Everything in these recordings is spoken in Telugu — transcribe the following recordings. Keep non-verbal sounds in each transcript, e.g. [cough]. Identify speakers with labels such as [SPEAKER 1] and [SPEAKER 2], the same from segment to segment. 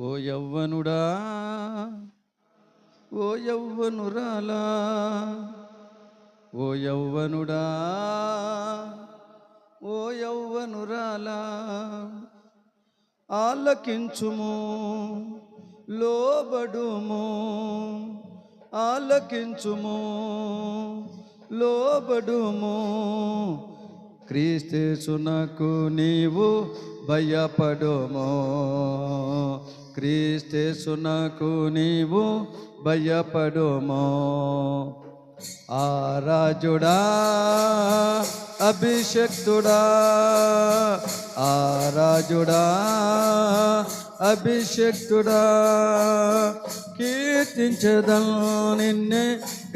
[SPEAKER 1] ఓ యవ్వనుడా ఓ యవ్వనురాలా ఓ యవ్వనుడా ఓ యవ్వనురాలా ఆలకించుము లోబడుము ఆలకించుము లోబడుము. క్రీస్తేసునకు నీవు భయపడుము. క్రీస్తేసునకు నీవు భయపడుము. ఆ రాజుడా అభిషక్తుడా ఆ రాజుడా అభిషక్తుడా కీర్తించదం నిన్నే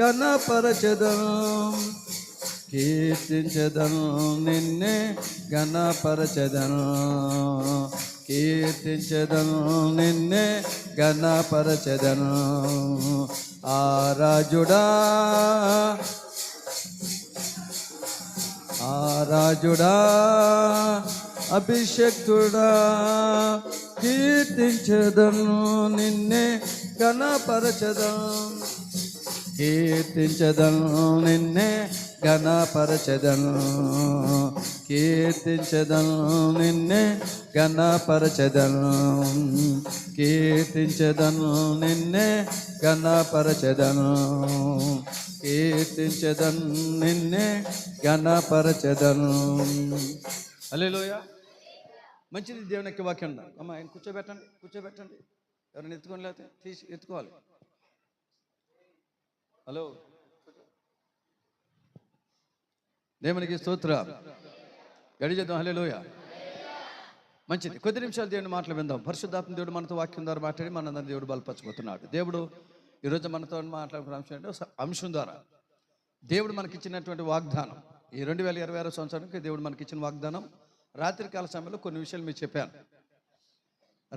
[SPEAKER 1] గణపరచదం కీర్తించదం నిన్నే గణపరచదను కీర్తించదను నిన్నే గణపరచదను ఆ రాజుడా ఆ రాజుడా అభిషక్తుడా కీర్తించదను నిన్నే గణపరచదను కీర్తించదను నిన్నే గణపరచదను కీర్తించదను నిన్నే గణపరచదను కీర్తించదను నిన్నే గణపరచదను కీర్తించదను నిన్నే గణపరచదను అలేలోయ మంచిది దేవుని యొక్క వాక్యం ఉందా? అమ్మ ఆయన కూర్చోబెట్టండి కూర్చోబెట్టండి. ఎవరైనా ఎత్తుకొని లేకపోతే తీసి ఎత్తుకోవాలి. హలో. దేవునికి స్తోత్ర. గడి చేద్దాం హలేలోయ మంచిది. కొద్ది నిమిషాలు దేవుని మాటలు విందాం. పరిశుద్ధాత్మ దేవుడు మనతో వాక్యం ద్వారా మాట్లాడి మనందరినీ దేవుడు బలపరచబోతున్నాడు దేవుడు ఈరోజు మనతో మాట్లాడుకున్న అంశం అంటే అంశం ద్వారా దేవుడు మనకిచ్చినటువంటి వాగ్దానం. ఈ రెండు వేల ఇరవై ఆరో సంవత్సరానికి దేవుడు మనకిచ్చిన వాగ్దానం రాత్రికాల సమయంలో కొన్ని విషయాలు మీకు చెప్పాను.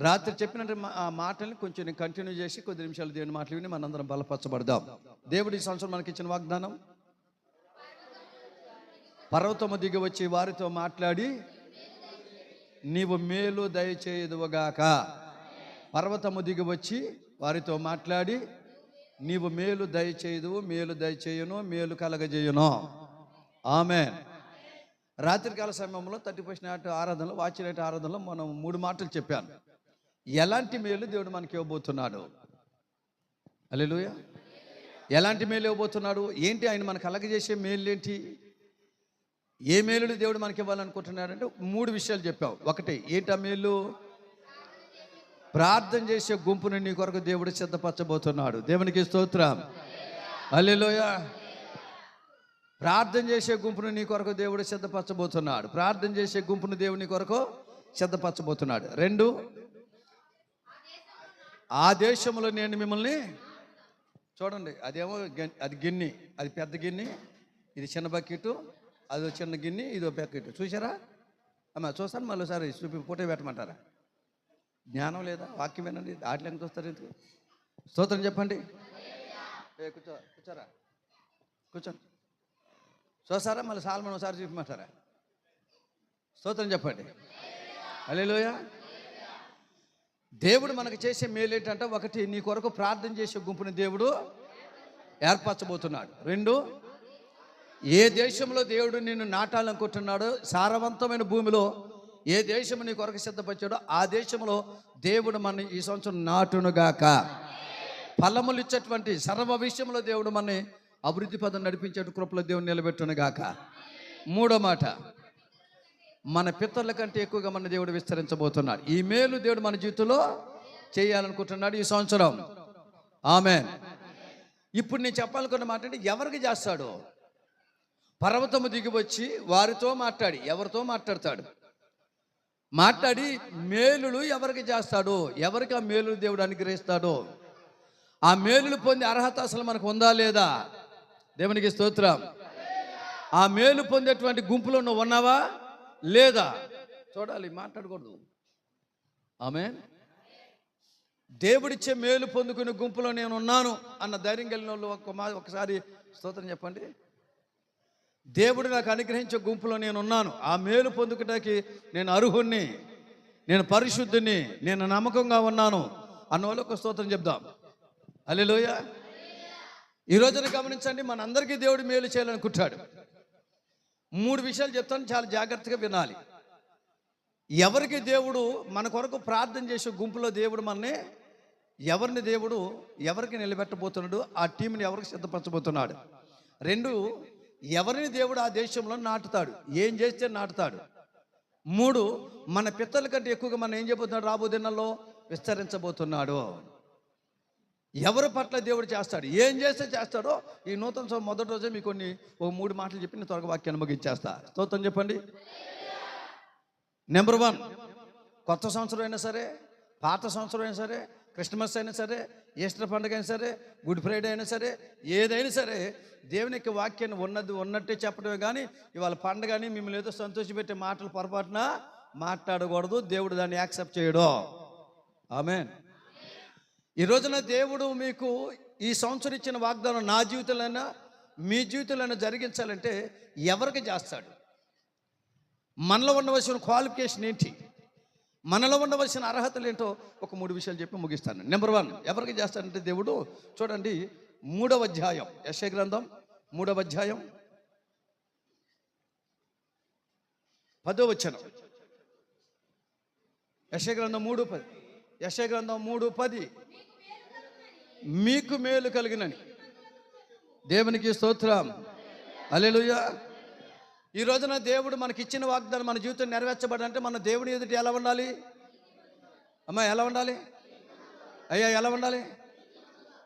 [SPEAKER 1] రాత్రి చెప్పినట్టు మా- ఆ మాటల్ని కొంచెం కంటిన్యూ చేసి కొద్ది నిమిషాలు దేవుని మాటలు విని మనందరం బలపరచబడదాం. దేవుడు ఈ సంవత్సరం మనకిచ్చిన వాగ్దానం పర్వతము దిగి వచ్చి వారితో మాట్లాడి నీవు మేలు దయచేయదువగాక. పర్వతము దిగి వచ్చి వారితో మాట్లాడి నీవు మేలు దయచేయదువు మేలు దయచేయను మేలు కలగజేయును. ఆమె రాత్రికాల సమయంలో థర్టీ ఫస్ట్ నాటి ఆరాధనలో వాచి ఆరాధనలో మనం మూడు మాటలు చెప్పాను. ఎలాంటి మేలు దేవుడు మనకి ఇవ్వబోతున్నాడు? అల్లెలుయ ఎలాంటి మేలు ఇవ్వబోతున్నాడు? ఏంటి ఆయన మనకు కలగజేసే మేలు ఏంటి ఏ మేలులు దేవుడు మనకి ఇవ్వాలనుకుంటున్నాడంటే మూడు విషయాలు చెప్పావు. ఒకటి ఏంటా మేలు? ప్రార్థన చేసే గుంపుని నీ కొరకు దేవుడు సిద్ధపరచబోతున్నాడు. దేవునికి స్తోత్రం. అల్లెలోయ ప్రార్థన చేసే గుంపును నీ కొరకు దేవుడు సిద్ధపరచబోతున్నాడు. ప్రార్థన చేసే గుంపును దేవుని కొరకు సిద్ధపరచబోతున్నాడు. రెండు ఆ దేశంలో నేను మిమ్మల్ని చూడండి అదేమో అది గిన్నె అది పెద్ద గిన్నె ఇది చిన్న బకెట్ అది చిన్న గిన్నె ఇది బకెట్ చూసారా అమ్మ చూస్తాను మళ్ళీ ఒకసారి చూపి ఫోటో పెట్టమంటారా? జ్ఞానం లేదా? వాక్యం వినండి. ఆటలు చూస్తారు ఎందుకు? స్తోత్రం చెప్పండి. ఏ కూర్చో కూర్చోరా? కూర్చోండి. చూస్తారా? మళ్ళీ సాల్మన్ ఒకసారి చూపిమంటారా? స్తోత్రం చెప్పండి. అలేలోయ దేవుడు మనకు చేసే మేలు ఏంటంటే ఒకటి నీ కొరకు ప్రార్థన చేసే గుంపుని దేవుడు ఏర్పరచబోతున్నాడు. రెండు ఏ దేశంలో దేవుడు నిన్ను నాటాలనుకుంటున్నాడో సారవంతమైన భూమిలో ఏ దేశం నీ కొరకు సిద్ధపరిచాడో ఆ దేశంలో దేవుడు మన ఈ సంవత్సరం నాటునుగాక ఫలములు ఇచ్చేటువంటి సర్వ విషయంలో దేవుడు మనని అభివృద్ధి పదం నడిపించే కృపలో దేవుడు నిలబెట్టునుగాక మూడో మాట మన పితరుల కంటే ఎక్కువగా మన దేవుడు విస్తరించబోతున్నాడు. ఈ మేలు దేవుడు మన జీవితంలో చేయాలనుకుంటున్నాడు ఈ సంవత్సరం. ఆమె ఇప్పుడు నేను చెప్పాలనుకున్న మాట అంటే ఎవరికి చేస్తాడు? పర్వతము దిగివచ్చి వారితో మాట్లాడి ఎవరితో మాట్లాడతాడు? మాట్లాడి మేలులు ఎవరికి చేస్తాడో ఎవరికి ఆ మేలులు దేవుడు అనుగ్రహిస్తాడో? ఆ మేలులు పొందే అర్హత అసలు మనకు ఉందా లేదా? దేవునికి స్తోత్రం. ఆ మేలు పొందేటువంటి గుంపులో నువ్వు ఉన్నావా లేదా? చూడాలి మాట్లాడకూడదు. ఆమె దేవుడిచ్చే మేలు పొందుకునే గుంపులో నేను ఉన్నాను అన్న ధైర్యం కలిగిన వాళ్ళు ఒక్క మా ఒకసారి స్తోత్రం చెప్పండి. దేవుడు నాకు అనుగ్రహించే గుంపులో నేను ఉన్నాను ఆ మేలు పొందుకోవడానికి నేను అర్హుణ్ణి నేను పరిశుద్ధిని నేను నమ్మకంగా ఉన్నాను అన్న వాళ్ళు ఒక స్తోత్రం చెప్దాం. అల్లెలోయ ఈ రోజున గమనించండి మనందరికీ దేవుడు మేలు చేయాలనుకుంటాడు మూడు విషయాలు చెప్తాను చాలా జాగ్రత్తగా వినాలి. ఎవరికి దేవుడు మన కొరకు ప్రార్థన చేసే గుంపులో దేవుడు మనని ఎవరిని దేవుడు ఎవరికి నిలబెట్టబోతున్నాడు ఆ టీంని ఎవరికి సిద్ధపరచబోతున్నాడు? రెండు ఎవరిని దేవుడు ఆ దేశంలో నాటుతాడు? ఏం చేస్తే నాటుతాడు? మూడు మన పిత్తల కంటే ఎక్కువగా మనం ఏం చేయబోతున్నాడు? రాబో దినాల్లో విస్తరించబోతున్నాడు. ఎవరి పట్ల దేవుడు చేస్తాడు? ఏం చేస్తే చేస్తాడో ఈ నూతన సో మొదటి రోజే మీకు కొన్ని ఒక మూడు మాటలు చెప్పి నేను త్వరగా వాక్యాన్ని ముగించేస్తా. స్తోత్రం చెప్పండి. నెంబర్ వన్ కొత్త సంవత్సరం అయినా సరే పాత సంవత్సరం అయినా సరే క్రిస్మస్ అయినా సరే ఈస్టర్ పండుగ అయినా సరే గుడ్ ఫ్రైడే అయినా సరే ఏదైనా సరే దేవుని యొక్క వాక్యాన్ని ఉన్నది ఉన్నట్టే చెప్పడమే కానీ ఇవాళ పండుగని మిమ్మల్ని ఏదో సంతోషపెట్టే మాటలు పొరపాటున మాట్లాడకూడదు దేవుడు దాన్ని యాక్సెప్ట్ చేయడం. ఆమె ఈ రోజున దేవుడు మీకు ఈ సంవత్సరం ఇచ్చిన వాగ్దానం నా జీవితంలోనైనా మీ జీవితంలోనైనా జరిగించాలంటే ఎవరికి చేస్తాడు? మనలో ఉండవలసిన క్వాలిఫికేషన్ ఏంటి? మనలో ఉండవలసిన అర్హతలు ఏంటో ఒక మూడు విషయాలు చెప్పి ముగిస్తాను. నెంబర్ వన్ ఎవరికి చేస్తాడంటే దేవుడు? చూడండి మూడవ అధ్యాయం. యశ గ్రంథం మూడవ అధ్యాయం. పదో వచ్చనం యశ గ్రంథం మూడు పది. యశ గ్రంథం మూడు పది. మీకు మేలు కలిగినని. దేవునికి స్తోత్రం. అలెలుయా ఈ రోజున దేవుడు మనకి ఇచ్చిన వాగ్దానం మన జీవితం నెరవేర్చబడంటే మన దేవుని ఎదుటి ఎలా ఉండాలి? అమ్మా ఎలా ఉండాలి? అయ్యా ఎలా ఉండాలి?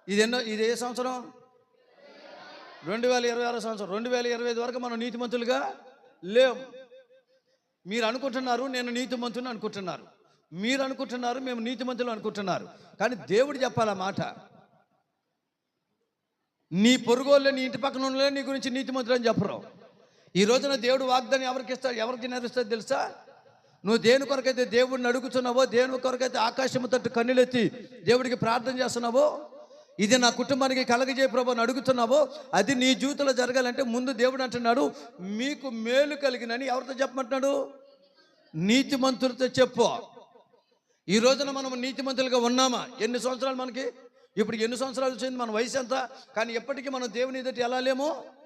[SPEAKER 1] ఇది ఎన్నో ఇది ఏ సంవత్సరం? రెండు వేల ఇరవై ఆరో సంవత్సరం. రెండు వేల ఇరవై ఐదు వరకు మనం నీతిమంతులుగా లేం. మీరు అనుకుంటున్నారు నేను నీతిమంతుని అనుకుంటున్నారు. మీరు అనుకుంటున్నారు మేము నీతిమంతులు అనుకుంటున్నారు. కానీ దేవుడు చెప్పాలి ఆ మాట? నీ పొరుగోళ్ళే నీ ఇంటి పక్కన ఉన్న నీ గురించి నీతిమంతులు అని చెప్పరు. ఈ రోజున దేవుడు వాగ్దానం ఎవరికి ఇస్తాడు? ఎవరికి నెరవేరుస్తాడు తెలుసా? నువ్వు దేని కొరకైతే దేవుడిని అడుగుతున్నావో దేని కొరకైతే ఆకాశము తట్టు కన్నులెత్తి దేవుడికి ప్రార్థన చేస్తున్నావో ఇది నా కుటుంబానికి కలగజే ప్రభు అని అడుగుతున్నావో అది నీ జీవితంలో జరగాలంటే ముందు దేవుడు అంటున్నాడు మీకు మేలు కలిగినని ఎవరితో చెప్పమంటున్నాడు? నీతిమంతులతో చెప్పు. ఈ రోజున మనం నీతిమంతులుగా ఉన్నామా? ఎన్ని సంవత్సరాలు మనకి? ఇప్పుడు ఎన్ని సంవత్సరాలు వచ్చింది? మన వయసు ఎంత? కానీ ఎప్పటికీ మనం దేవుని ఎదుటి ఎలా లేము?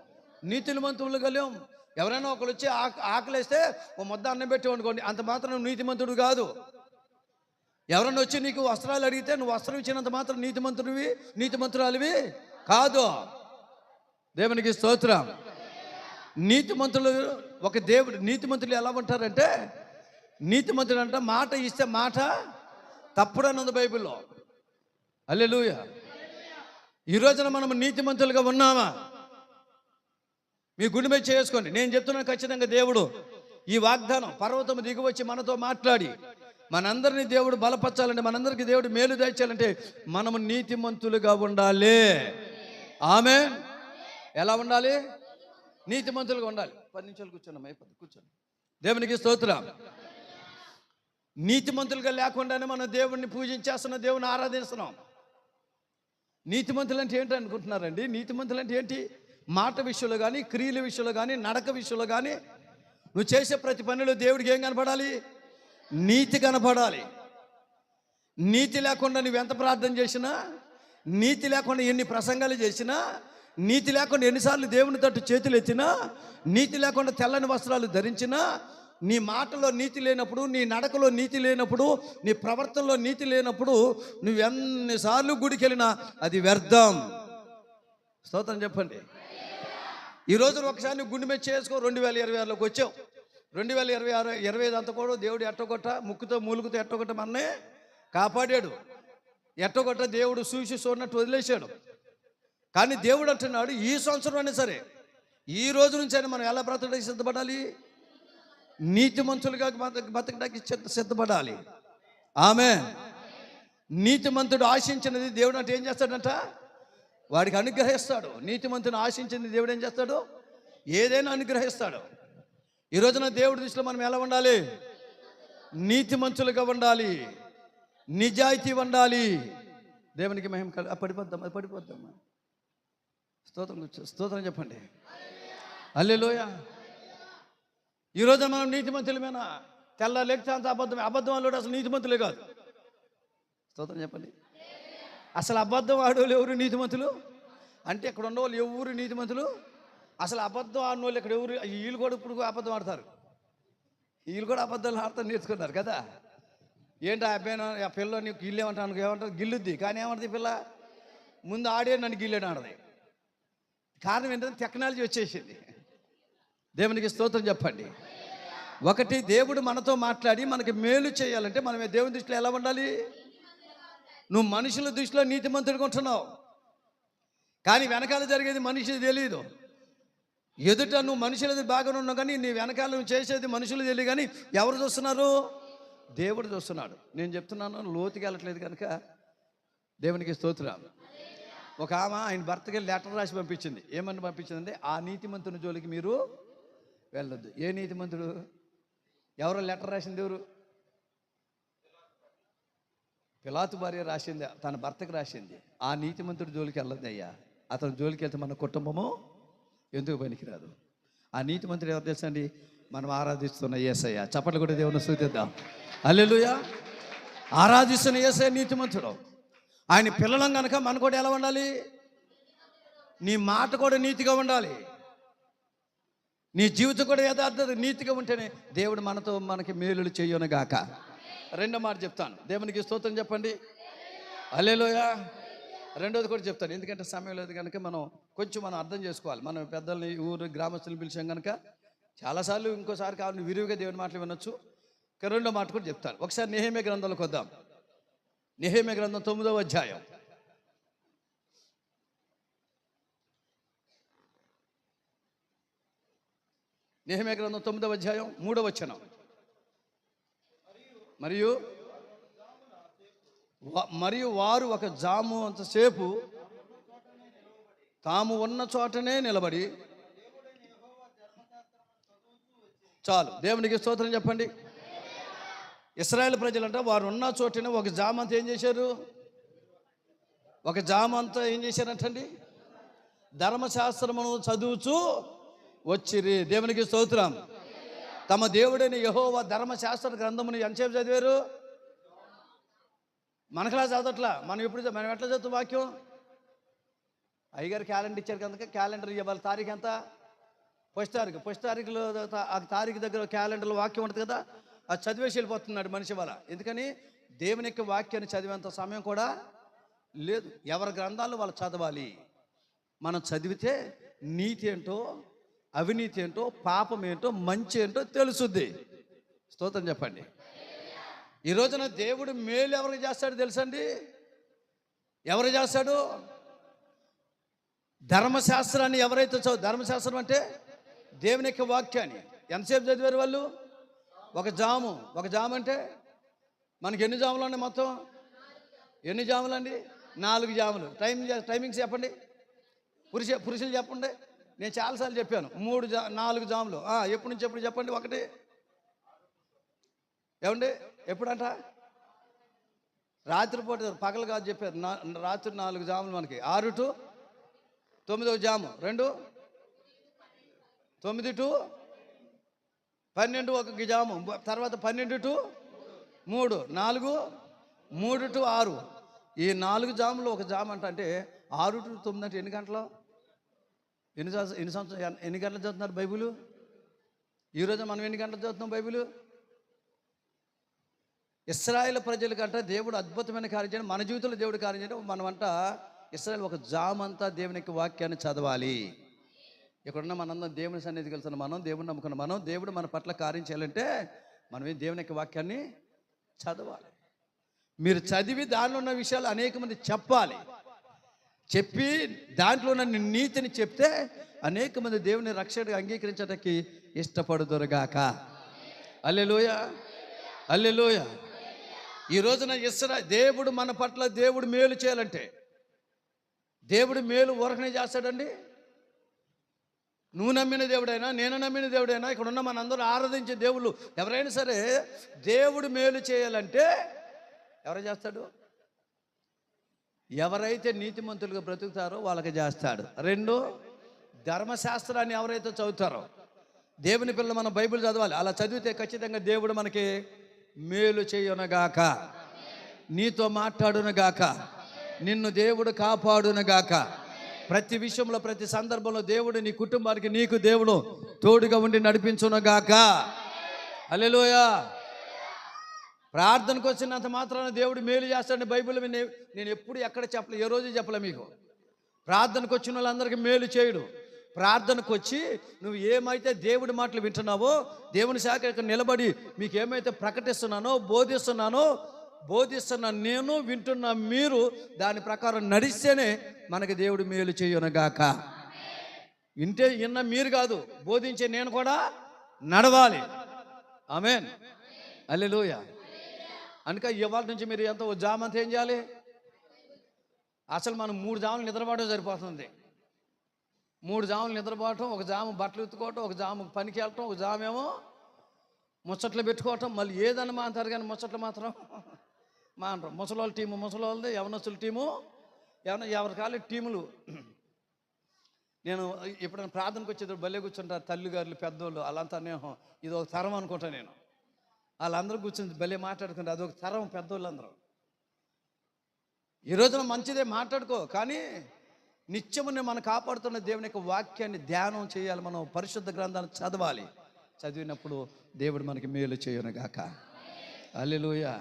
[SPEAKER 1] నీతిమంతులుగా లేం ఎవరైనా ఒకరు వచ్చి ఆక ఆకలేస్తే ఓ ముద్ద అన్నం పెట్టి అనుకోండి అంత మాత్రం నీతిమంతుడు కాదు. ఎవరన్నా వచ్చి నీకు వస్త్రాలు అడిగితే నువ్వు వస్త్రం ఇచ్చినంత మాత్రం నీతిమంతుడివి నీతిమంతురాలివి కాదు. దేవునికి స్తోత్రం. నీతిమంతులు ఒక దేవుడు నీతిమంతులు ఎలా ఉంటారంటే నీతిమంతుడు అంట మాట ఇస్తే మాట తప్పుడని ఉంది బైబిల్లో. అల్లెలుయ ఈ రోజున మనం నీతిమంతులుగా ఉన్నామా? మీ గుండె మీద చేసుకోండి నేను చెప్తున్నాను ఖచ్చితంగా దేవుడు ఈ వాగ్దానం పర్వతం దిగివచ్చి మనతో మాట్లాడి మనందరినీ దేవుడు బలపరచాలంటే మనందరికీ దేవుడు మేలు దయచాలంటే మనము నీతిమంతులుగా ఉండాలి. ఆమె ఎలా ఉండాలి? నీతిమంతులుగా ఉండాలి. పది నిమిషాలు కూర్చోండి అయిపోతుంది కూర్చోండి. దేవునికి స్తోత్రం. నీతిమంతులుగా లేకుండానే మనం దేవుణ్ణి పూజించేస్తున్నాం దేవుని ఆరాధిస్తున్నాం. నీతిమంతులు అంటే ఏంటి అనుకుంటున్నారండి? నీతిమంతులు అంటే ఏంటి? మాట విషయంలో కానీ క్రియల విషయంలో కానీ నడక విషయంలో కానీ నువ్వు చేసే ప్రతి పనిలో దేవుడికి ఏం కనపడాలి? నీతి కనపడాలి. నీతి లేకుండా నువ్వు ఎంత ప్రార్థన చేసినా నీతి లేకుండా ఎన్ని ప్రసంగాలు చేసినా నీతి లేకుండా ఎన్నిసార్లు దేవుని తట్టు చేతులు ఎత్తినా నీతి లేకుండా తెల్లని వస్త్రాలు ధరించినా నీ మాటలో నీతి లేనప్పుడు నీ నడకలో నీతి లేనప్పుడు నీ ప్రవర్తనలో నీతి లేనప్పుడు నువ్వు ఎన్నిసార్లు గుడికి వెళ్ళినా అది వ్యర్థం. స్తోత్రం చెప్పండి. ఈ రోజు ఒకసారి గుండె మీద చేసుకో రెండు వేల ఇరవై ఆరులోకి వచ్చావు. రెండు వేల ఇరవై ఆరు ఇరవై ఐదు అంతా కూడా దేవుడు ఎట్టగొట్ట ముక్కుతో మూలుగుతో ఎట్టగొట్ట మన్నే కాపాడాడు. ఎట్టగొట్ట దేవుడు చూసి చూడనట్టు వదిలేశాడు. కానీ దేవుడు అంటున్నాడు ఈ సంవత్సరం అయినా సరే ఈ రోజు నుంచి అయినా మనం ఎలా బ్రతకడానికి సిద్ధపడాలి? నీతిమంతులుగా బతక బ్రతకడానికి సిద్ధపడాలి. ఆమె నీతిమంతుడు ఆశించినది దేవుడు అంటే ఏం చేస్తాడంట? వాడికి అనుగ్రహిస్తాడు. నీతిమంతుని ఆశించింది దేవుడు ఏం చేస్తాడు? ఏదైనా అనుగ్రహిస్తాడు. ఈ రోజున దేవుడి దృష్టిలో మనం ఎలా ఉండాలి? నీతిమంతులుగా ఉండాలి. నిజాయితీ ఉండాలి. దేవునికి మేము పడిపోద్దాం అది పడిపోద్దామా స్తోత్రం స్తోత్రం చెప్పండి. అల్లెలోయ ఈ రోజున మనం నీతిమంతులమేనా తెల్ల లెక్కితే అంత అబద్ధం అబద్ధం వాళ్ళు అసలు నీతిమంతులే కాదు. స్తోత్రం చెప్పండి. అసలు అబద్ధం ఆడవాళ్ళు ఎవరు నీతిమంతులు? అంటే ఇక్కడ ఉన్న వాళ్ళు ఎవరు నీతిమంతులు? అసలు అబద్ధం ఆడిన వాళ్ళు ఇక్కడ ఎవరు? వీళ్ళు కూడా ఇప్పుడు అబద్ధం ఆడతారు. వీళ్ళు కూడా అబద్ధాలు ఆడతారు నేర్చుకున్నారు కదా. ఏంటి ఆ అబ్బాయి ఆ పిల్ల నీకు గిల్లు ఏమంటాను ఏమంటారు గిల్లుద్ది. కానీ ఏమంటుంది పిల్ల? ముందు ఆడే నన్ను గిల్లేడు ఆడది కారణం ఏంటంటే టెక్నాలజీ వచ్చేసింది. దేవునికి స్తోత్రం చెప్పండి. ఒకటి దేవుడు మనతో మాట్లాడి మనకి మేలు చేయాలంటే మనం దేవుని దృష్టిలో ఎలా ఉండాలి? నువ్వు మనుషుల దృష్టిలో నీతిమంతుడిగా ఉంటున్నావు. కానీ వెనకాల జరిగేది మనిషి తెలియదు ఎదుట నువ్వు మనుషులది బాగానే ఉన్నావు కానీ నీ వెనకాల నువ్వు చేసేది మనుషులు తెలియదు కానీ ఎవరు చూస్తున్నారు? దేవుడు చూస్తున్నాడు. నేను చెప్తున్నాను లోతుకి వెళ్ళట్లేదు కనుక దేవునికి స్తోత్రం. ఒక ఆమె ఆయన భర్తకి లెటర్ రాసి పంపించింది. ఏమని పంపించిందంటే ఆ నీతిమంతుని జోలికి మీరు వెళ్ళొద్దు. ఏ నీతిమంతుడు? ఎవరో లెటర్ రాసింది ఎవరు? పిలాతు భార్య రాసింది తన భర్తకు రాసింది. ఆ నీతిమంతుడి జోలికి వెళ్ళదు అయ్యా. అతని జోలికి వెళ్తే మన కుటుంబము ఎందుకు పనికిరాదు? ఆ నీతిమంతుడు ఎవరు తెలుసా అండి? మనం ఆరాధిస్తున్న ఏసయ్య. చప్పట్లు కూడా దేవుని సూచిద్దాం అల్లెలుయా ఆరాధిస్తున్న ఏసయ్య నీతిమంతుడు. ఆయన పిల్లలం కనుక మన కూడా ఎలా ఉండాలి? నీ మాట కూడా నీతిగా ఉండాలి. నీ జీవితం కూడా యథార్థత నీతిగా ఉంటేనే దేవుడు మనతో మనకి మేలులు చేయనుగాక. రెండో మాట చెప్తాను. దేవునికి స్తోత్రం చెప్పండి. అల్లెలోయ రెండోది కూడా చెప్తాను. ఎందుకంటే సమయం లేదు కనుక మనం కొంచెం మనం అర్థం చేసుకోవాలి. మనం పెద్దల్ని ఊరు గ్రామస్తులు పిలిచాం కనుక చాలాసార్లు ఇంకోసారి కావాలని విరివిగా దేవుని మాటలు వినొచ్చు. రెండో మాట కూడా చెప్తాను. ఒకసారి నెహేమే గ్రంథంలోకి వద్దాం. నెహేమే గ్రంథం తొమ్మిదవ అధ్యాయం. నిహమే గ్రంథం తొమ్మిదవ అధ్యాయం మూడవ వచనం. మరియు మరియు వారు ఒక జాము అంతసేపు తాము ఉన్న చోటనే నిలబడి చాలు. దేవునికి స్తోత్రం చెప్పండి. ఇస్రాయేల్ ప్రజలంట వారు ఉన్న చోటనే ఒక జామ అంతా ఏం చేశారు? ఒక జామ అంతా ఏం చేశారంటండి? ధర్మశాస్త్రమును చదువుచూ వచ్చిరి. దేవునికి స్తోత్రం. తమ దేవుడైన యహోవ ధర్మశాస్త్ర గ్రంథముని ఎంతసేపు చదివారు? మనకలా చదవట్లా? మనం ఎప్పుడు మనం ఎట్లా చదువు వాక్యం? అయ్యగారు క్యాలెండర్ ఇచ్చారు కనుక క్యాలెండర్ ఇవ్వాలి. తారీఖు ఎంత? ఫస్ట్ తారీఖు. ఫస్ట్ తారీఖులో ఆ తారీఖు దగ్గర క్యాలెండర్లో వాక్యం ఉంటుంది కదా? అది చదివేసి వెళ్ళిపోతున్నాడు మనిషి వల్ల. ఎందుకని? దేవుని యొక్క వాక్యాన్ని చదివేంత సమయం కూడా లేదు. ఎవరి గ్రంథాలు వాళ్ళు చదవాలి? మనం చదివితే నీతి ఏంటో అవినీతి ఏంటో పాపం ఏంటో మంచి ఏంటో తెలుసుద్ది. స్తోత్రం చెప్పండి. ఈ రోజున దేవుడు మేలు ఎవరికి చేస్తాడు తెలుసండి? ఎవరు చేస్తాడు? ధర్మశాస్త్రాన్ని ఎవరైతే చదువు ధర్మశాస్త్రం అంటే దేవుని యొక్క వాక్యాన్ని. ఎంతసేపు చదివారు వాళ్ళు? ఒక జాము. ఒక జాము అంటే మనకి ఎన్ని జాములు అండి మొత్తం? ఎన్ని జాములు అండి నాలుగు జాములు. టైం టైమింగ్స్ చెప్పండి. పురుష పురుషులు చెప్పండి. నేను చాలాసార్లు చెప్పాను మూడు జా నాలుగు జాములు. ఎప్పటి నుంచి ఎప్పుడు చెప్పండి ఒకటి? ఏమండి? ఎప్పుడంట? రాత్రిపూట పగలు కాదు చెప్పారు నా రాత్రి నాలుగు జాములు మనకి. ఆరు టు తొమ్మిదవ జాము. రెండు? తొమ్మిది టు పన్నెండు ఒక జాము. తర్వాత పన్నెండు టు మూడు. నాలుగు మూడు టు ఆరు. ఈ నాలుగు జాములు ఒక జాము అంటే ఆరు టు తొమ్మిది అంటే ఎన్ని గంటలు? ఎన్ని సంవత్సరం ఎన్ని సంవత్సరం ఎన్ని గంటలు చదువుతున్నారు బైబిల్? ఈరోజు మనం ఎన్ని గంటలు చదువుతున్నాం బైబిల్? ఇస్రాయేల్ ప్రజలకంట దేవుడు అద్భుతమైన కార్యం చేయడం మన జీవితంలో దేవుడు కార్యం చేయడం మనమంట ఇస్రాయల్ ఒక జామంతా దేవుని యొక్క వాక్యాన్ని చదవాలి. ఇక్కడున్న మనందరం దేవుని సన్నిధికి వెళ్తున్న మనం దేవుని నమ్ముకున్న మనం దేవుడు మన పట్ల కార్యం చేయాలంటే మనం ఈ దేవుని యొక్క వాక్యాన్ని చదవాలి. మీరు చదివి దానిలో ఉన్న విషయాలు అనేక మంది చెప్పాలి. చెప్పి దాంట్లో ఉన్న నీతిని చెప్తే అనేక మంది దేవుని రక్షణగా అంగీకరించడానికి ఇష్టపడుదురుగాక. అల్లెలోయ అల్లెలోయ ఈ రోజున ఇస్రా దేవుడు మన పట్ల దేవుడు మేలు చేయాలంటే. దేవుడు మేలు ఊరకనే చేస్తాడండి. నువ్వు నమ్మిన దేవుడైనా నేను నమ్మిన దేవుడైనా ఇక్కడ ఉన్న మనందరూ ఆరాధించే దేవుళ్ళు ఎవరైనా సరే దేవుడు మేలు చేయాలంటే ఎవరు చేస్తాడు? ఎవరైతే నీతిమంతులుగా బ్రతుకుతారో వాళ్ళకి చేస్తాడు. రెండు ధర్మశాస్త్రాన్ని ఎవరైతే చదువుతారో దేవుని పిల్లలు మనం బైబిల్ చదవాలి. అలా చదివితే ఖచ్చితంగా దేవుడు మనకి మేలు చేయునగాక. నీతో మాట్లాడునుగాక. నిన్ను దేవుడు కాపాడునుగాక. ప్రతి విషయంలో ప్రతి సందర్భంలో దేవుడు నీ కుటుంబానికి నీకు దేవుడు తోడుగా ఉండి నడిపించునుగాక. అల్లెలోయా ప్రార్థనకు వచ్చినంత మాత్రాన దేవుడు మేలు చేస్తాడని బైబిల్ నేను నేను ఎప్పుడు ఎక్కడ చెప్పలే ఏ రోజు చెప్పలే మీకు. ప్రార్థనకు వచ్చిన వాళ్ళందరికీ మేలు చేయడు. ప్రార్థనకు వచ్చి నువ్వు ఏమైతే దేవుడి మాటలు వింటున్నావో దేవుని శాఖ ఇక్కడ నిలబడి మీకు ఏమైతే ప్రకటిస్తున్నానో బోధిస్తున్నానో బోధిస్తున్న నేను వింటున్న మీరు దాని ప్రకారం నడిస్తేనే మనకి దేవుడు మేలు చేయనుగాక వింటే విన్న మీరు కాదు బోధించే నేను కూడా నడవాలి. ఆమెన్. అల్లెలుయా అందుక ఇవాళ నుంచి మీరు ఎంత ఓ ఏం చేయాలి? అసలు మనం మూడు జాములు నిద్రపోవడం సరిపోతుంది. మూడు జాములు నిద్రపోవటం ఒక జాము బట్టలు ఎత్తుకోవటం ఒక జాము పనికి వెళ్ళటం ఒక జామేమో ముచ్చట్లు పెట్టుకోవటం మళ్ళీ ఏదన్నా మా అంటారు కానీ ముచ్చట్లు మాత్రం [laughs] మా అంటారు. ముసలోళ్ళ టీము ముసలోళ్ళది యవనస్తుల టీము ఎవరి ఎవరి కాలే టీములు. [clears throat] నేను ఎప్పుడైనా ప్రార్థనకు వచ్చేది భలే కూర్చుంటారు తల్లిగారులు పెద్దోళ్ళు వాళ్ళంతా నేను ఇది ఒక తరం అనుకుంటా నేను. వాళ్ళందరూ కూర్చుని భలే మాట్లాడుకుంటారు. అదొక తరం పెద్దోళ్ళందరూ. ఈ రోజున మంచిదే మాట్లాడుకో కానీ నిత్యముని మనం కాపాడుతున్న దేవుని యొక్క వాక్యాన్ని ధ్యానం చేయాలి. మనం పరిశుద్ధ గ్రంథాన్ని చదవాలి. చదివినప్పుడు దేవుడు మనకి మేలు చేయనుగాక అల్లెలుయ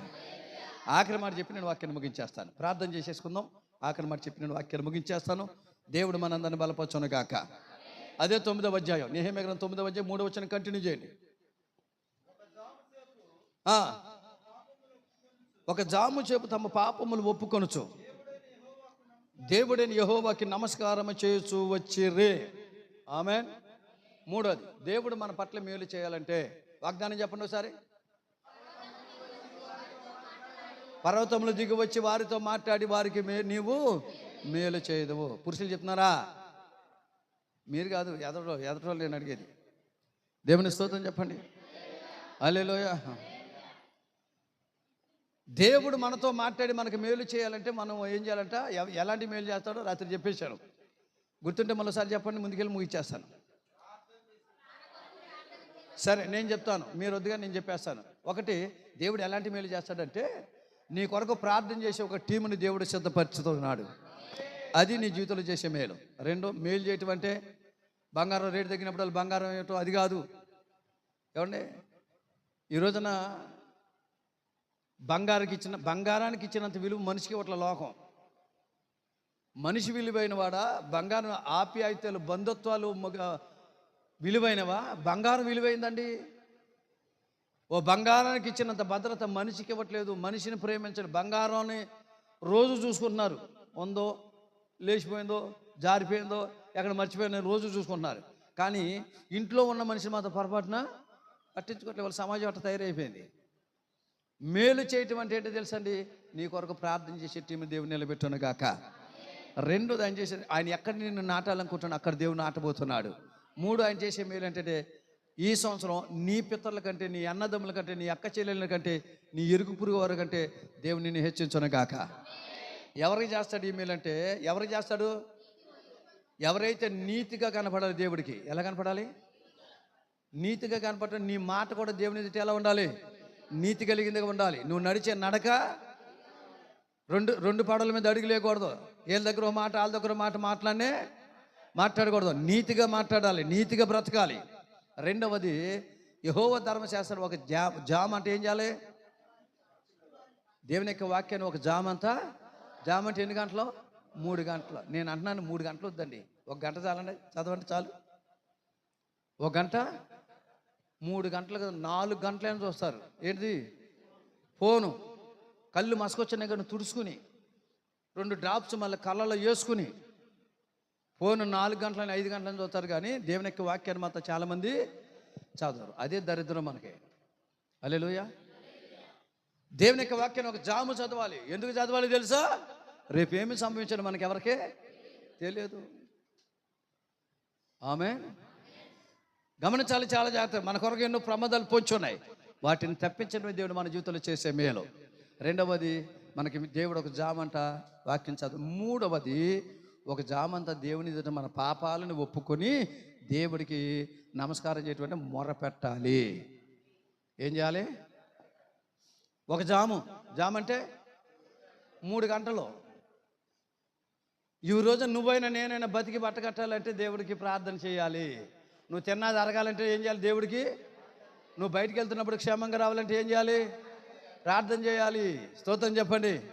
[SPEAKER 1] ఆఖరి మాట చెప్పి నేను వాక్యాన్ని ముగించేస్తాను. ప్రార్థన చేసేసుకుందాం. ఆఖరి మాట చెప్పి నేను వాక్యాన్ని ముగించేస్తాను. దేవుడు మనందరిని బలపరచునుగాక అదే తొమ్మిదవ అధ్యాయం. నేహే గ్రంథం తొమ్మిదవ అధ్యాయం మూడవ వచ్చిన కంటిన్యూ చేయండి. ఒక జాము చేపు తమ పాపములు ఒప్పుకొనుచు. దేవుడైన యహోవాకి నమస్కారం చేయొచ్చు వచ్చి రే ఆమె మూడోది దేవుడు మన పట్ల మేలు చేయాలంటే వాగ్దానం చెప్పండి ఒకసారి. పర్వతములు దిగి వచ్చి వారితో మాట్లాడి వారికి మే నీవు మేలు చేయదువు. పురుషులు చెప్తున్నారా? మీరు కాదు ఎదరో ఎదటో నేను అడిగేది. దేవుని స్తోత్రం చెప్పండి. అల్లెలోయ దేవుడు మనతో మాట్లాడి మనకు మేలు చేయాలంటే మనం ఏం చేయాలంట? ఎలాంటి మేలు చేస్తాడో రాత్రి చెప్పేశాను. గుర్తుంటే మరోసారి చెప్పండి ముందుకెళ్ళి ముగిచ్చేస్తాను సరే నేను చెప్తాను. మీరు వద్దుగా నేను చెప్పేస్తాను. ఒకటి దేవుడు ఎలాంటి మేలు చేస్తాడంటే నీ కొరకు ప్రార్థన చేసే ఒక టీముని దేవుడు సిద్ధపరుచుతున్నాడు. అది నీ జీవితంలో చేసే మేలు. రెండు మేలు చేయటం అంటే బంగారం రేటు తగ్గినప్పుడు బంగారం ఇవ్వటం అది కాదు. ఏమండి? ఈ రోజున బంగారానికి ఇచ్చిన బంగారానికి ఇచ్చినంత విలువ మనిషికి ఇవ్వట్ల లోకం. మనిషి విలువైన వాడా బంగారం ఆప్యాయతలు బంధుత్వాలు విలువైనవా? బంగారం విలువైందండి. ఓ బంగారానికి ఇచ్చినంత భద్రత మనిషికి ఇవ్వట్లేదు మనిషిని ప్రేమించడం బంగారాన్ని రోజు చూసుకుంటున్నారు. ఉందో లేచిపోయిందో జారిపోయిందో ఎక్కడ మర్చిపోయిందో రోజు చూసుకుంటున్నారు. కానీ ఇంట్లో ఉన్న మనిషిని మాత్రం పొరపాటున పట్టించుకోవట్లేదు వాళ్ళ సమాజం అట్ట తయారైపోయింది. మేలు చేయటం అంటే ఏంటో తెలుసండి? నీ కొరకు ప్రార్థన చేసే టీం దేవుని నిలబెట్టును గాక. రెండు ఆయన చేసే ఆయన ఎక్కడ నిన్ను నాటాలనుకుంటున్నాడు అక్కడ దేవుడు నాటబోతున్నాడు. మూడు ఆయన చేసే మేలు అంటే ఈ సంవత్సరం నీ పితరుల కంటే నీ అన్నదమ్ముల కంటే నీ అక్క చెల్లెళ్ళ కంటే నీ ఎరుగు పురుగు వారి కంటే దేవుడు నిన్ను హెచ్చించను గాక. ఎవరికి చేస్తాడు ఈ మేలు అంటే ఎవరికి చేస్తాడు? ఎవరైతే నీతిగా కనపడాలి దేవుడికి ఎలా కనపడాలి? నీతిగా కనపడటం నీ మాట కూడా దేవుని ఎదుట ఎలా ఉండాలి? నీతి కలిగిందిగా ఉండాలి. నువ్వు నడిచే నడక రెండు రెండు పడవల మీద అడుగు లేకూడదు వీళ్ళ దగ్గర మాట వాళ్ళ దగ్గర ఒక మాట మాట్లాడనే మాట్లాడకూడదు. నీతిగా మాట్లాడాలి నీతిగా బ్రతకాలి. రెండవది యహోవ ధర్మశాస్త్రం ఒక జా జామ అంటే ఏం చేయాలి? దేవుని యొక్క వాక్యాన్ని ఒక జామ అంతా. జామ అంటే ఎన్ని గంటలు? మూడు గంటలు. నేను అంటున్నాను మూడు గంటలు వద్దండి. ఒక గంట చాలండి. చదవండి చాలు. ఒక గంట మూడు గంటలు కదా నాలుగు గంటలైనా చూస్తారు. ఏంటిది? ఫోను. కళ్ళు మసకొచ్చినాయి కానీ తుడుచుకుని. రెండు డ్రాప్స్ మళ్ళీ కళ్ళలో వేసుకుని. ఫోన్ నాలుగు గంటలని ఐదు గంటలని చూస్తారు కానీ దేవుని యొక్క వాక్యాన్ని మాత్రం చాలామంది చదవరు. అదే దరిద్రం మనకి. అలెలుయ దేవుని యొక్క వాక్యాన్ని ఒక జాము చదవాలి. ఎందుకు చదవాలి తెలుసా? రేపు ఏమి సంభవించడం మనకి ఎవరికి? తెలియదు. ఆమె గమనించాలి చాలా జాగ్రత్త మన కొరకు ఎన్నో ప్రమాదాలు పొంచి ఉన్నాయి వాటిని తప్పించడమే దేవుడు మన జీవితంలో చేసే మేలు. రెండవది మనకి దేవుడు ఒక జామంట వాక్యం చదువు. మూడవది ఒక జామంత దేవుని ఎదుట మన పాపాలను ఒప్పుకొని దేవుడికి నమస్కారం చేయటువంటి మొర పెట్టాలి. ఏం చేయాలి? ఒక జాము. జాము అంటే మూడు గంటలు. ఈ రోజు నువ్వైనా నేనైనా బతికి బట్టకట్టాలంటే దేవుడికి ప్రార్థన చేయాలి. నువ్వు తిన్నా అరగాలంటే ఏం చేయాలి దేవుడికి? నువ్వు బయటికి వెళ్తున్నప్పుడు క్షేమంగా రావాలంటే ఏం చేయాలి? ప్రార్థన చేయాలి. స్తోత్రం చెప్పండి.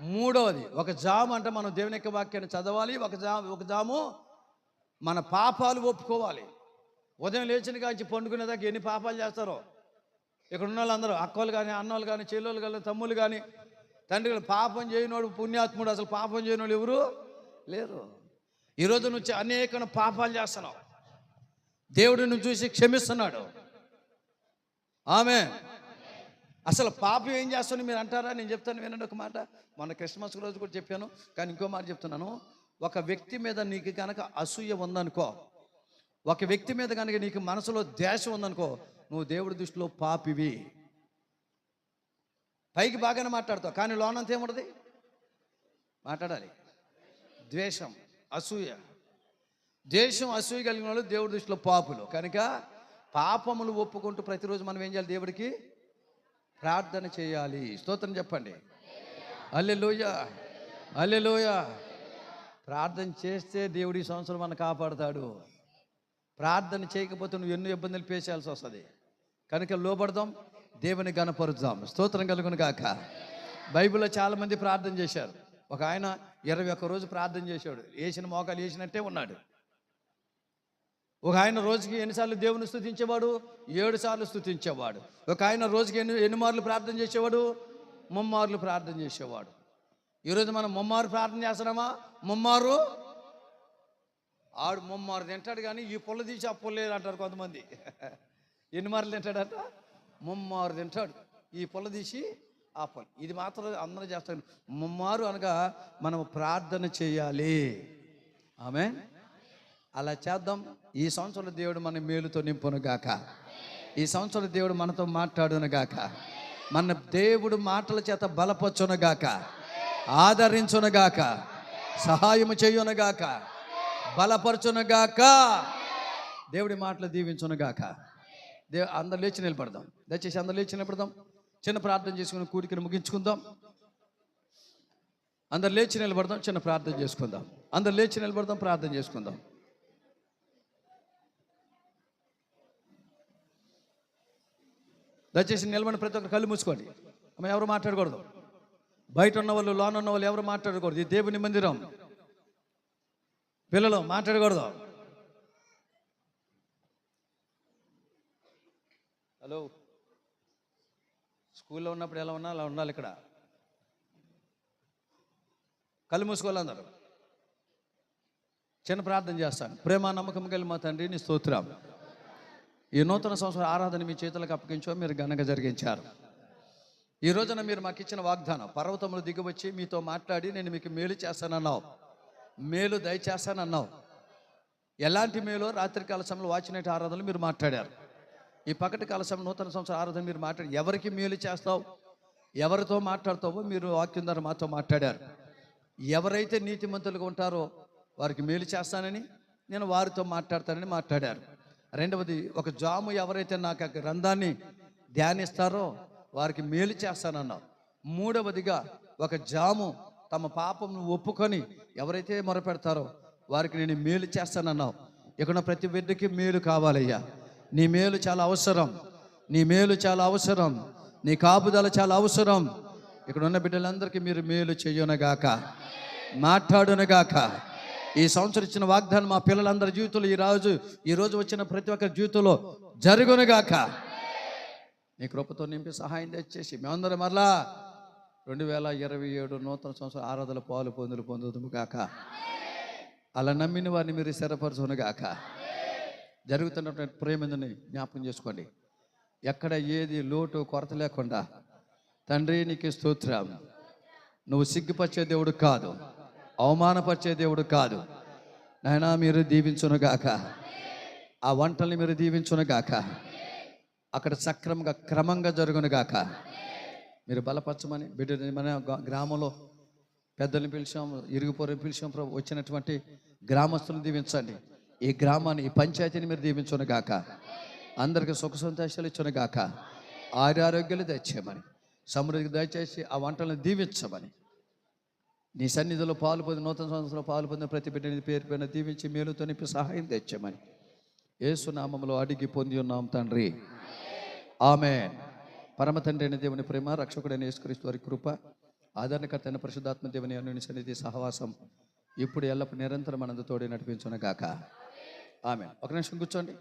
[SPEAKER 1] మూడవది ఒక జాము అంటే మనం దేవుని యొక్క వాక్యాన్ని చదవాలి. ఒక జాము ఒక జాము మన పాపాలు ఒప్పుకోవాలి. ఉదయం లేచిన కాంచి పండుకునేదాకా ఎన్ని పాపాలు చేస్తారో? ఇక్కడ ఉన్న వాళ్ళందరూ అక్కలు కానీ అన్నోళ్ళు కానీ చెల్లెళ్ళు కానీ తమ్ముళ్ళు కానీ తండ్రి పాపం చేయనోడు పుణ్యాత్ముడు అసలు పాపం చేయనోడు ఎవరు లేరు. ఈరోజు నుంచి అనేక పాపాలు చేస్తున్నావు. దేవుడు నువ్వు చూసి క్షమిస్తున్నాడు. ఆమె అసలు పాపం ఏం చేస్తుంది మీరు అంటారా? నేను చెప్తాను వినండి ఒక మాట. మొన్న క్రిస్మస్ రోజు కూడా చెప్పాను కానీ ఇంకో మాట చెప్తున్నాను. ఒక వ్యక్తి మీద నీకు కనుక అసూయ ఉందనుకో ఒక వ్యక్తి మీద కనుక నీకు మనసులో ద్వేషం ఉందనుకో నువ్వు దేవుడి దృష్టిలో పాపివి. పైకి బాగానే మాట్లాడతావు కానీ లోనంత ఏముండదు మాట్లాడాలి. ద్వేషం అసూయ. దేశం అసూయ కలిగిన వాళ్ళు దేవుడి దృష్టిలో పాపులు. కనుక పాపములు ఒప్పుకుంటూ ప్రతిరోజు మనం ఏం చేయాలి దేవుడికి? ప్రార్థన చేయాలి. స్తోత్రం చెప్పండి. అల్లెలోయ అల్లెలోయ ప్రార్థన చేస్తే దేవుడి ఈ సంవత్సరం మన కాపాడుతాడు. ప్రార్థన చేయకపోతే నువ్వు ఎన్నో ఇబ్బందులు పేసేయాల్సి వస్తుంది. కనుక లోపడదాం దేవుని గణపరుద్దాం స్తోత్రం కలుగును కాక బైబిల్లో చాలామంది ప్రార్థన చేశారు. ఒక ఆయన ఇరవై ఒక్క రోజు ప్రార్థన చేశాడు. వేసిన మోకాలు వేసినట్టే ఉన్నాడు. ఒక ఆయన రోజుకి ఎన్నిసార్లు దేవుని స్థుతించేవాడు ఏడు సార్లు స్థుతించేవాడు ఒక ఆయన రోజుకి ఎన్ని ఎన్ని మార్లు ప్రార్థన చేసేవాడు? ముమ్మార్లు ప్రార్థన చేసేవాడు. ఈరోజు మనం ముమ్మారు ప్రార్థన చేస్తున్నామా? ముమ్మారు? ఆడు ముమ్మారు తింటాడు కానీ ఈ పుల్ల తీసి ఆ పుల్ల అంటారు కొంతమంది? [laughs] ఎన్ని మార్లు తింటాడట? ముమ్మారు తింటాడు. ఈ పుల్ల తీసి ఆ పుల్ల. ఇది మాత్రం అందరూ చేస్తాడు ముమ్మారు అనగా మనం ప్రార్థన చేయాలి. ఆమె అలా చేద్దాం. ఈ సంవత్సరం దేవుడు మన మేలుతో నింపును గాక. ఈ సంవత్సరం దేవుడు మనతో మాట్లాడును గాక. మన దేవుడు మాటల చేత బలపరచును గాక. ఆదరించును గాక. సహాయము చేయును గాక. బలపరచును గాక. దేవుడి మాటలు దీవించును గాక. దేవు అందరు లేచి నిలబడదాం. దయచేసి అందరు లేచి నిలబడదాం. చిన్న ప్రార్థన చేసుకుని కూడికను ముగించుకుందాం. అందరు లేచి నిలబడదాం. చిన్న ప్రార్థన చేసుకుందాం. అందరు లేచి నిలబడదాం. ప్రార్థన చేసుకుందాం. దయచేసి నిలబడిన ప్రతి ఒక్కరు కళ్ళు మూసుకోండి. అమ్మ ఎవరు మాట్లాడకూడదు. బయట ఉన్న వాళ్ళు లోన ఉన్న వాళ్ళు ఎవరు మాట్లాడకూడదు. ఇది దేవుని మందిరం. పిల్లలు మాట్లాడకూడదు. హలో. స్కూల్లో ఉన్నప్పుడు ఎలా ఉన్నా అలా ఉండాలి ఇక్కడ. కళ్ళు మూసుకోవాలి అందరూ. చిన్న ప్రార్థన చేస్తాను. ప్రేమ నమ్మకం కలిగి మా తండ్రి నీ స్తోత్రం. ఈ నూతన సంవత్సర ఆరాధన మీ చేతులకు అప్పగించో మీరు ఘనంగా జరిగించారు. ఈ రోజున మీరు మాకు ఇచ్చిన వాగ్దానం పర్వతములు దిగివచ్చి మీతో మాట్లాడి నేను మీకు మేలు చేస్తానన్నావు. మేలు దయచేస్తానన్నావు. ఎలాంటి మేలో? రాత్రికాల సమయంలో వాచినట్టు ఆరాధనలు మీరు మాట్లాడారు. ఈ పకటి కాల సమయం నూతన సంవత్సర ఆరాధన మీరు మాట్లాడి ఎవరికి మేలు చేస్తావు? ఎవరితో మాట్లాడతావో మీరు వాక్యం ద్వారా మాతో మాట్లాడారు. ఎవరైతే నీతిమంతులుగా ఉంటారో వారికి మేలు చేస్తానని నేను వారితో మాట్లాడతానని మాట్లాడారు. రెండవది ఒక జాము ఎవరైతే నాకు ఆ గ్రంథాన్ని ధ్యానిస్తారో వారికి మేలు చేస్తానన్నారు మూడవదిగా ఒక జాము తమ పాపం ఒప్పుకొని ఎవరైతే మొరపెడతారో వారికి నేను మేలు చేస్తానన్నావు. ఇక్కడ ప్రతి బిడ్డకి మేలు కావాలయ్యా. నీ మేలు చాలా అవసరం. నీ మేలు చాలా అవసరం. నీ కాపుదల చాలా అవసరం. ఇక్కడ ఉన్న బిడ్డలందరికీ మీరు మేలు చెయ్యనగాక మాట్లాడునగాక. ఈ సంవత్సరం ఇచ్చిన వాగ్దానం మా పిల్లలందరి జీవితంలో ఈ రోజు ఈ రోజు వచ్చిన ప్రతి ఒక్కరి జీవితంలో జరుగునుగాక. నీ కృపతో నింపి సహాయం తెచ్చేసి మేమందరం మరలా రెండు వేల ఇరవై ఏడు నూతన సంవత్సరం ఆరాధన పాలు పొందులు పొందుదుము గాక అలా నమ్మిన వారిని మీరు స్థిరపరచును గాక జరుగుతున్నటువంటి ప్రేమని జ్ఞాపకం చేసుకోండి. ఎక్కడ ఏది లోటు కొరత లేకుండా తండ్రి నీకు స్తోత్రం. నువ్వు సిగ్గుపరిచే దేవుడు కాదు. అవమానపరిచే దేవుడు కాదు. నాయనా మీరు దీవించునుగాక ఆ వంటల్ని మీరు దీవించునుగాక అక్కడ సక్రమంగా క్రమంగా జరుగునుగాక మీరు బలపరచమని బిడ్డ మన గ్రామంలో పెద్దల్ని పిలిచాం ఇరుగుపోరు పిలిచాం ప్రభు వచ్చినటువంటి గ్రామస్తులను దీవించండి. ఈ గ్రామాన్ని ఈ పంచాయతీని మీరు దీవించునుగాక గాక. అందరికి సుఖ సంతోషాలు ఇచ్చునుగాక ఆరోగ్యాలు దయచేయమని సమృద్ధికి దయచేసి ఆ వంటలను దీవించమని. నీ సన్నిధిలో పాలు పొంది నూతన సంవత్సరంలో పాలు పొందిన ప్రతి బిడ్డని పేరు పైన దీవించి మేలుతో నింపి సహాయం తెచ్చామని ఏసునామంలో అడిగి పొంది ఉన్నాం తండ్రి. ఆమె పరమ తండ్రి అయిన దేవుని ప్రేమ రక్షకుడైన యేసుక్రీస్తు వారి కృప ఆదరణకర్త అయిన పరిశుద్ధాత్మ దేవుని అనుని సన్నిధి సహవాసం ఇప్పుడు ఎల్లప్పుడు నిరంతరం మనందు తోడి నడిపించును గాక ఆమె ఒక నిమిషం కూర్చోండి.